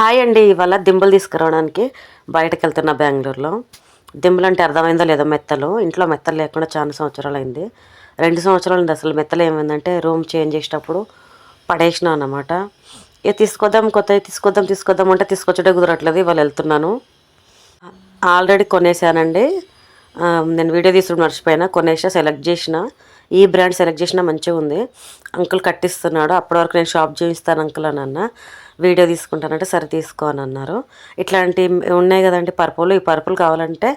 Hi అండి ఇవాళ దింబలు తీసుకురావడానికి బయటకు వెళ్తున్నా బెంగళూరులో. దింబలు అంటే అర్థమైందో లేదో మెత్తలు. ఇంట్లో మెత్తలు లేకుండా చాలా సంవత్సరాలు అయింది రెండు సంవత్సరాలు ఉంది అసలు మెత్తలు ఏమైందంటే రూమ్ చేంజ్ చేసేటప్పుడు పడేసినా అనమాట ఇక తీసుకొద్దాం కొత్తవి తీసుకొద్దాం తీసుకొద్దాం అంటే తీసుకొచ్చడే కుదరట్లేదు ఇవాళ వెళ్తున్నాను. ఆల్రెడీ కొనేసానండి. నేను వీడియో తీసుకుని మర్చిపోయినా కొనేసా సెలెక్ట్ చేసిన. ఈ బ్రాండ్ సెలెక్ట్ చేసిన మంచిగా ఉంది అంకుల్ కట్టిస్తున్నాడు అప్పటి వరకు నేను షాప్ చూపిస్తాను అంకుల్ అని అన్న. వీడియో తీసుకుంటానంటే సరే తీసుకో అని అన్నారు. ఇట్లాంటి ఉన్నాయి కదండి పర్పుల్ ఈ పర్పుల్ కావాలంటే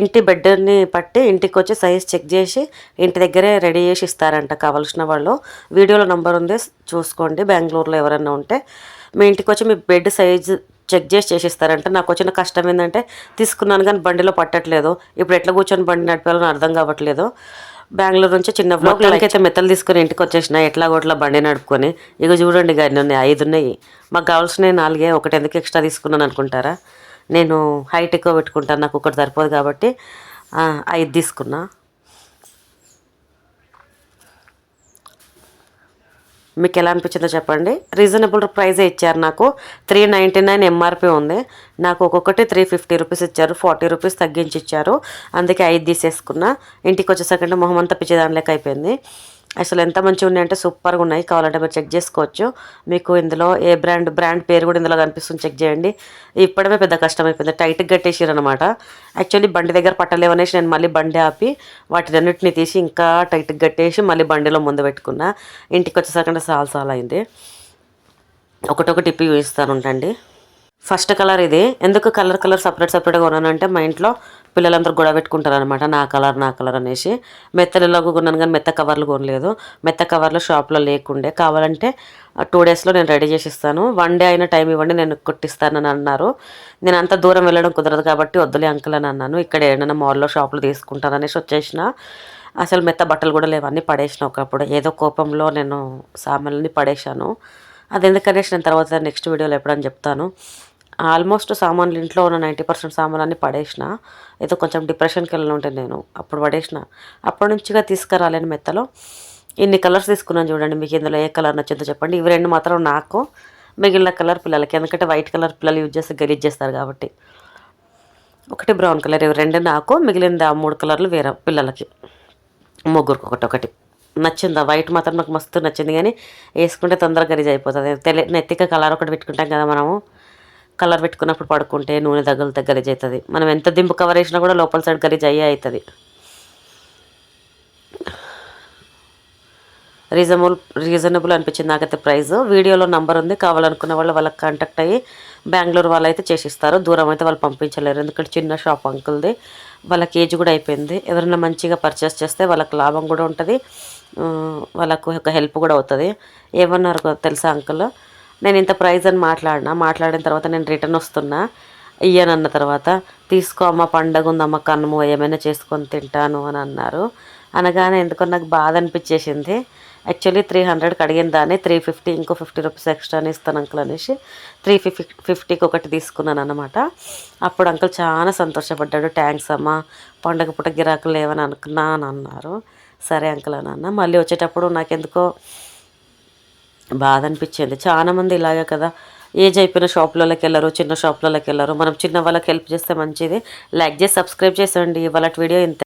ఇంటి బెడ్ని పట్టి ఇంటికి వచ్చి సైజ్ చెక్ చేసి ఇంటి దగ్గరే రెడీ చేసి ఇస్తారంట కావాల్సిన వాళ్ళు. వీడియోలో నంబర్ ఉంది చూసుకోండి. బెంగళూరులో ఎవరైనా ఉంటే మీ ఇంటికి వచ్చి మీ బెడ్ సైజ్ చెక్ చేసి చేసిస్తారంట. నాకు వచ్చిన కష్టం ఏంటంటే తీసుకున్నాను కానీ బండిలో పట్టట్లేదు. ఇప్పుడు ఎట్లా కూర్చొని బండి నడిపాలో అర్థం కావట్లేదు. బెంగళూరు నుంచి చిన్న బ్లాక్లకి అయితే మెత్తలు తీసుకొని ఇంటికి వచ్చేసిన ఎట్లా గొట్ల బండి నడుపుకొని. ఇక చూడండి గారి ఉన్నాయి ఐదు ఉన్నాయి. మాకు కావాల్సినవి నాలుగే ఒకటి ఎందుకు ఎక్స్ట్రా తీసుకున్నాను అనుకుంటారా? నేను హైట్ ఎక్కువ పెట్టుకుంటాను నాకు ఒకటి సరిపోదు కాబట్టి ఐదు తీసుకున్నా. మీకు ఎలా అనిపించిందో చెప్పండి. రీజనబుల్ ప్రైజే ఇచ్చారు నాకు. త్రీ నైంటీ నైన్ ఎంఆర్పి ఉంది. నాకు ఒక్కొక్కటి త్రీ ఫిఫ్టీ రూపీస్ ఇచ్చారు. ఫార్టీ రూపీస్ తగ్గించి ఇచ్చారు. అందుకే ఐదు తీసేసుకున్నా. ఇంటికి వచ్చేసరికి మొహం అంతా పిచ్చేదాని లెక్క అయిపోయింది. అసలు ఎంత మంచిగా ఉన్నాయంటే సూపర్గా ఉన్నాయి. కావాలంటే మీరు చెక్ చేసుకోవచ్చు. మీకు ఇందులో ఏ బ్రాండ్ బ్రాండ్ పేరు కూడా ఇందులో కనిపిస్తుంది. చెక్ చేయండి. ఇప్పడమే పెద్ద కష్టం అయిపోయింది టైట్గా కట్టేసారు అనమాట యాక్చువల్లీ బండి దగ్గర పట్టలేవనేసి నేను మళ్ళీ బండి ఆపి వాటినన్నిటిని తీసి ఇంకా టైట్గా కట్టేసి మళ్ళీ బండిలో ముందు పెట్టుకున్నా. ఇంటికి వచ్చేసరికి సాల్ సాల్ అయింది. ఒకటొకటి ఇప్పి చూపిస్తాను ఉండండి. ఫస్ట్ కలర్ ఇది. ఎందుకు కలర్ కలర్ సపరేట్ సపరేట్గా ఉన్నానంటే మా ఇంట్లో పిల్లలందరూ గొడవ పెట్టుకుంటారు అనమాట నా కలర్ నా కలర్ అనేసి. మెత్తలలో కొన్నాను కానీ మెత్త కవర్లు కొనలేదు. మెత్త కవర్లు షాప్లో లేకుండే. కావాలంటే టూ డేస్లో నేను రెడీ చేసి ఇస్తాను వన్ డే అయిన టైం ఇవ్వండి నేను కుట్టిస్తానని అన్నారు. నేను అంత దూరం వెళ్ళడం కుదరదు కాబట్టి వద్దులే అంకుల్ అని అన్నాను. ఇక్కడ ఏదైనా మాల్లో షాప్లో తీసుకుంటాను అనేసి వచ్చేసిన. అసలు మెత్త బట్టలు కూడా లేవన్నీ పడేసిన ఒకప్పుడు. ఏదో కోపంలో నేను సామాన్లని పడేశాను. అది ఎందుకనేసి నేను తర్వాత నెక్స్ట్ వీడియోలో ఎప్పుడని చెప్తాను. ఆల్మోస్ట్ సామాన్లు ఇంట్లో ఉన్న నైంటీ పర్సెంట్ సామాన్లన్నీ పడేసిన ఏదో కొంచెం డిప్రెషన్కి వెళ్ళి ఉంటే నేను అప్పుడు పడేసిన. అప్పటి నుంచిగా తీసుకురాలేను మెత్తలో ఇన్ని కలర్స్ తీసుకున్నాను చూడండి మీకు ఇందులో ఏ కలర్ నచ్చిందో చెప్పండి. ఇవి రెండు మాత్రం నాకు మిగిలిన కలర్ పిల్లలకి ఎందుకంటే వైట్ కలర్ పిల్లలు యూజ్ చేస్తే గలీజ్ చేస్తారు కాబట్టి. ఒకటి బ్రౌన్ కలర్ ఇవి రెండు నాకు మిగిలింది ఆ మూడు కలర్లు వేరే పిల్లలకి. ముగ్గురికి ఒకటి ఒకటి. నచ్చింది? ఆ వైట్ మాత్రం నాకు మస్తు నచ్చింది కానీ వేసుకుంటే తొందరగా గలీజ్ అయిపోతుంది. తెలి నెత్తిక కలర్ ఒకటి పెట్టుకుంటాం కదా మనము. కలర్ పెట్టుకున్నప్పుడు పడుకుంటే నూనె తగిలితే గలీజ్ అవుతుంది. మనం ఎంత దింపు కవర్ వేసినా కూడా లోపల సైడ్ గలీజ్ అయ్యే అవుతుంది. రీజనబుల్ రీజనబుల్ అనిపించింది నాకైతే ప్రైస్ వీడియోలో నంబర్ ఉంది. కావాలనుకున్న వాళ్ళు వాళ్ళకి కాంటాక్ట్ అయ్యి బెంగళూరు వాళ్ళు అయితే చేసిస్తారు. దూరం అయితే వాళ్ళు పంపించలేరు. ఎందుకంటే చిన్న షాప్ అంకుల్ది వాళ్ళకి ఏజ్ కూడా అయిపోయింది. ఎవరైనా మంచిగా పర్చేస్ చేస్తే వాళ్ళకి లాభం కూడా ఉంటుంది. వాళ్ళకు ఒక హెల్ప్ కూడా అవుతుంది. ఏమన్నారు తెలుసా అంకుల్ నేను ఇంత ప్రైస్ అని మాట్లాడినా మాట్లాడిన తర్వాత నేను రిటర్న్ వస్తున్నా ఇయ్యనన్న తర్వాత తీసుకో అమ్మ పండగ ఉందమ్మ కన్ను ఏమైనా చేసుకొని తింటాను అని అన్నారు. అనగానే ఎందుకో నాకు బాధ అనిపించేసింది. యాక్చువల్లీ త్రీ హండ్రెడ్కి అడిగిన దాన్ని త్రీ ఫిఫ్టీ ఇంకో ఫిఫ్టీ రూపీస్ ఎక్స్ట్రాని ఇస్తాను అంకుల్ అనేసి త్రీ ఫిఫ్టీ ఫిఫ్టీకి ఒకటి తీసుకున్నాను అనమాట అప్పుడు అంకుల్ చాలా సంతోషపడ్డాడు. థ్యాంక్స్ అమ్మ పండగ పూట గిరాకులు లేవని అనుకున్నా అని అన్నారు. సరే అంకుల్ అని అన్న మళ్ళీ వచ్చేటప్పుడు నాకెందుకో బాధ అనిపించింది చాలామంది ఇలాగే కదా. ఏజ్ అయిపోయిన షాపులలోకి వెళ్ళరు చిన్న షాపులలోకి వెళ్ళరు. మనం చిన్న వాళ్ళకి హెల్ప్ చేస్తే మంచిది. లైక్ చేసి సబ్స్క్రైబ్ చేసేయండి. ఇవాళ వీడియో ఇంత.